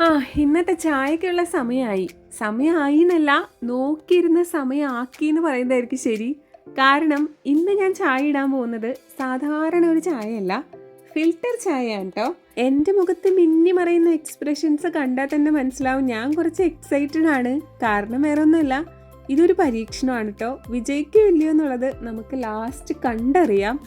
ആ ഇന്നത്തെ ചായക്കുള്ള സമയമായി സമയമായി എന്നല്ല നോക്കിയിരുന്ന സമയമാക്കി എന്ന് പറയുന്നതായിരിക്കും ശരി. കാരണം ഇന്ന് ഞാൻ ചായ ഇടാൻ പോകുന്നത് സാധാരണ ഒരു ചായയല്ല ഫിൽറ്റർ ചായയാണ് കേട്ടോ എന്റെ മുഖത്ത് മിന്നി മറയുന്ന എക്സ്പ്രഷൻസ് കണ്ടാൽ തന്നെ മനസ്സിലാവും ഞാൻ കുറച്ച് എക്സൈറ്റഡ് ആണ്. കാരണം വേറെ ഒന്നുമല്ല ഇതൊരു പരീക്ഷണമാണ് കേട്ടോ വിജയിക്കോ ഇല്ലയോ എന്നുള്ളത് നമുക്ക് ലാസ്റ്റ് കണ്ടറിയാം.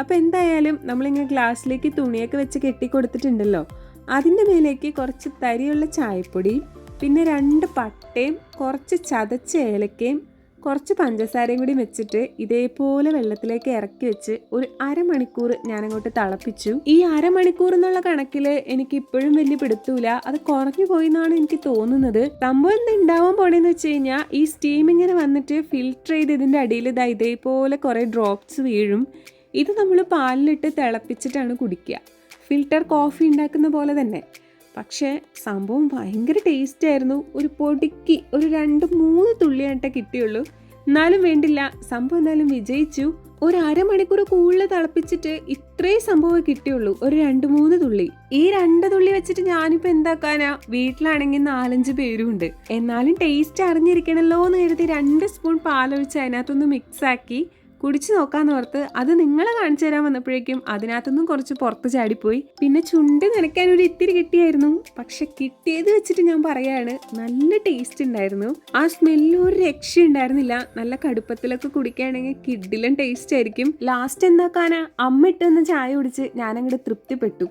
അപ്പോൾ എന്തായാലും നമ്മളിങ്ങനെ ഗ്ലാസ്സിലേക്ക് തുണിയൊക്കെ വെച്ച് കെട്ടിക്കൊടുത്തിട്ടുണ്ടല്ലോ. അതിന്റെ മേലേക്ക് കുറച്ച് തരിയുള്ള ചായപ്പൊടി പിന്നെ രണ്ട് പട്ടയും കുറച്ച് ചതച്ച ഏലക്കയും കുറച്ച് പഞ്ചസാരയും കൂടി വെച്ചിട്ട് ഇതേപോലെ വെള്ളത്തിലേക്ക് ഇറക്കി വെച്ച് ഒരു അരമണിക്കൂർ ഞാനങ്ങോട്ട് തിളപ്പിച്ചു. ഈ അരമണിക്കൂർ എന്നുള്ള കണക്കിൽ എനിക്ക് ഇപ്പോഴും വലിയ പിടുത്തൂല അത് കുറഞ്ഞു പോയി എന്നാണ് എനിക്ക് തോന്നുന്നത്. സംഭവം എന്താ ഉണ്ടാവാൻ പോണേന്ന് വെച്ച് കഴിഞ്ഞാൽ ഈ സ്റ്റീം ഇങ്ങനെ വന്നിട്ട് ഫിൽറ്റർ ചെയ്ത് ഇതിന്റെ അടിയിൽ ഇതാ ഇതേപോലെ കുറേ ഡ്രോപ്സ് വീഴും. ഇത് നമ്മൾ പാലിലിട്ട് തിളപ്പിച്ചിട്ടാണ് കുടിക്കുക. ഫിൽറ്റർ കോഫി ഉണ്ടാക്കുന്ന പോലെ തന്നെ. പക്ഷേ സംഭവം ഭയങ്കര ടേസ്റ്റ് ആയിരുന്നു. ഒരു പൊടിക്കി ഒരു രണ്ട് മൂന്ന് തുള്ളിയായിട്ടേ കിട്ടിയുള്ളൂ. എന്നാലും വേണ്ടില്ല. സംഭവം എന്നാലും വിജയിച്ചു. ഒരു അരമണിക്കൂർ കൂടുതൽ തിളപ്പിച്ചിട്ട് ഇത്രയും സംഭവം കിട്ടിയുള്ളൂ. ഒരു രണ്ട് മൂന്ന് തുള്ളി. ഈ രണ്ട് തുള്ളി വെച്ചിട്ട് ഞാനിപ്പോൾ എന്താക്കാനാ? വീട്ടിലാണെങ്കിൽ നാലഞ്ച് പേരും ഉണ്ട്. എന്നാലും ടേസ്റ്റ് അറിഞ്ഞിരിക്കണല്ലോ എന്ന് കരുതി രണ്ട് സ്പൂൺ പാലൊഴിച്ച് അതിനകത്തൊന്ന് മിക്സ് ആക്കി കുടിച്ചു നോക്കാന്ന് ഓർത്ത് അത് നിങ്ങൾ കാണിച്ചു തരാൻ വന്നപ്പോഴേക്കും അതിനകത്തുനിന്നും കുറച്ച് പുറത്ത് ചാടിപ്പോയി. പിന്നെ ചുണ്ട് നനയ്ക്കാൻ ഒരു ഇത്തിരി കിട്ടിയായിരുന്നു. പക്ഷെ കിട്ടിയത് വെച്ചിട്ട് ഞാൻ പറയാണ് നല്ല ടേസ്റ്റ് ഉണ്ടായിരുന്നു. ആ സ്മെല്ല് ഒരു രക്ഷ ഉണ്ടായിരുന്നില്ല. നല്ല കടുപ്പത്തിലൊക്കെ കുടിക്കുകയാണെങ്കിൽ കിഡിലും ടേസ്റ്റ് ആയിരിക്കും. ലാസ്റ്റ് എന്താക്കാനാ അമ്മ ഇട്ടെന്ന് ചായ കുടിച്ച് ഞാനങ്ങോട്ട് തൃപ്തിപ്പെട്ടു.